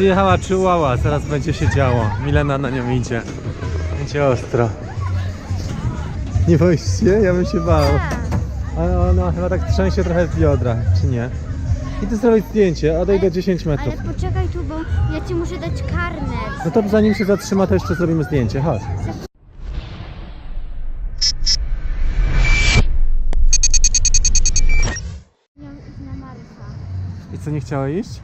Przyjechała Chihuahua, zaraz będzie się działo. Milena na nią idzie. Będzie ostro. Nie boisz się? Ja bym się bał. Ale ona chyba tak trzęsie trochę z biodra, czy nie? I ty zrobić zdjęcie, odejdę 10 metrów. Ale poczekaj tu, bo ja ci muszę dać karnet. No to zanim się zatrzyma, to jeszcze zrobimy zdjęcie. Chodź. I co, nie chciała iść?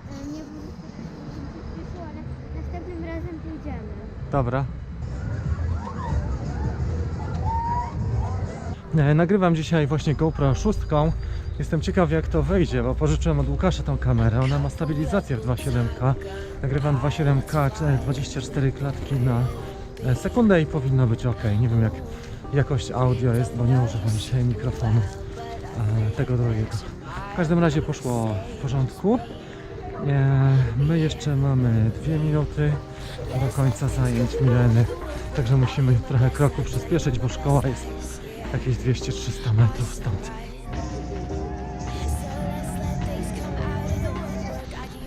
Dobra. E, Nagrywam dzisiaj właśnie GoPro 6. Jestem ciekaw jak to wyjdzie, bo pożyczyłem od Łukasza tą kamerę. Ona ma stabilizację w 2.7K. Nagrywam 2.7K, cze- 24 klatki na e, sekundę i powinno być ok. Nie wiem jak jakość audio jest, bo nie używam dzisiaj mikrofonu e, tego drugiego. W każdym razie poszło w porządku. E, My jeszcze mamy dwie minuty do końca zajęć Mileny, także musimy trochę kroku przyspieszyć, bo szkoła jest jakieś 200-300 metrów stąd.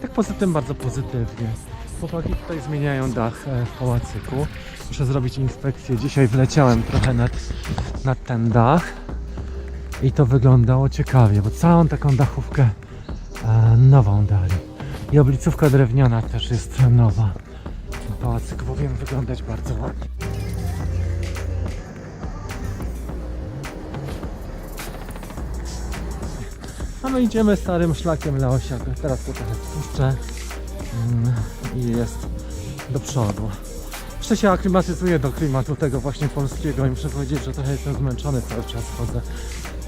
Tak poza tym bardzo pozytywnie. Chłopaki tutaj zmieniają dach e, w pałacyku. Muszę zrobić inspekcję. Dzisiaj wleciałem trochę nad, nad ten dach i to wyglądało ciekawie, bo całą taką dachówkę e, nową dali. I oblicówka drewniana też jest nowa. Pałacyk powinien wyglądać bardzo ładnie. A my idziemy starym szlakiem Leosia. Teraz go trochę spuszczę mm, i jest do przodu. Jeszcze się aklimatyzuję do klimatu tego właśnie polskiego i muszę powiedzieć, że trochę jestem zmęczony cały czas chodzę.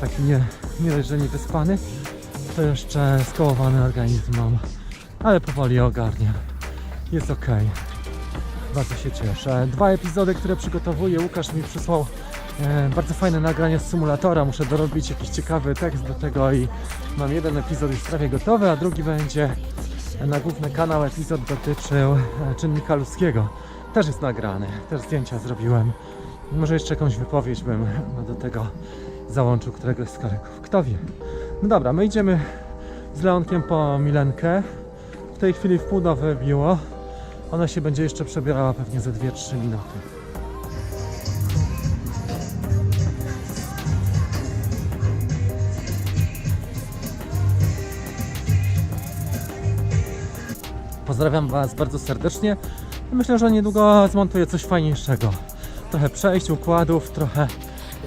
Taki nie, nie dość, że nie wyspany, to jeszcze skołowany organizm mam, ale powoli ogarniam. Jest ok. Bardzo się cieszę. Dwa epizody, które przygotowuję. Łukasz mi przysłał e, bardzo fajne nagranie z symulatora. Muszę dorobić jakiś ciekawy tekst do tego i mam jeden epizod już prawie gotowy, a drugi będzie na główny kanał. Epizod dotyczył e, czynnika ludzkiego. Też jest nagrany, też zdjęcia zrobiłem. Może jeszcze jakąś wypowiedź bym no, do tego załączył któregoś z kareków. Kto wie. No dobra, my idziemy z Leonkiem po Milenkę. Tej chwili w pół do wybiło. Ona się będzie jeszcze przebierała pewnie za 2-3 minuty. Pozdrawiam Was bardzo serdecznie. Myślę, że niedługo zmontuję coś fajniejszego. Trochę przejść, układów, trochę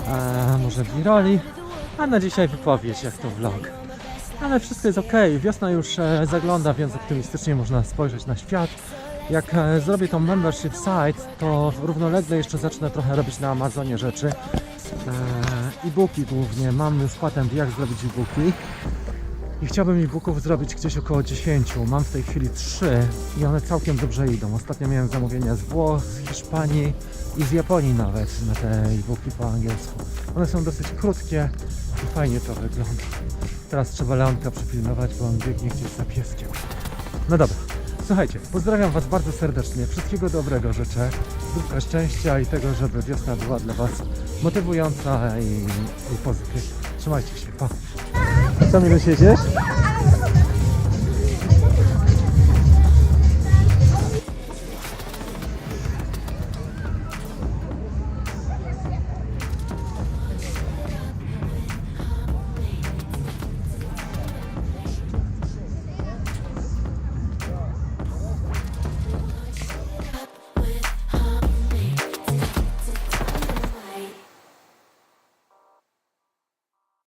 e, może wiroli, a na dzisiaj wypowiedź, jak to vlog. Ale wszystko jest ok, wiosna już e, zagląda, więc optymistycznie można spojrzeć na świat. Jak e, zrobię tą membership site, to równolegle jeszcze zacznę trochę robić na Amazonie rzeczy. E-booki głównie, mam już patent jak zrobić e-booki. I chciałbym e-booków zrobić gdzieś około 10. Mam w tej chwili 3 i one całkiem dobrze idą. Ostatnio miałem zamówienia z Włoch, z Hiszpanii i z Japonii nawet na te e-booki po angielsku. One są dosyć krótkie fajnie to wygląda. Teraz trzeba Leonka przypilnować, bo on biegnie gdzieś za pieskiem. No dobra, słuchajcie, pozdrawiam Was bardzo serdecznie. Wszystkiego dobrego życzę. Zdrówka, szczęścia i tego, żeby wiosna była dla Was motywująca i, i pozytywna. Trzymajcie się, pa. Co mi siedziesz?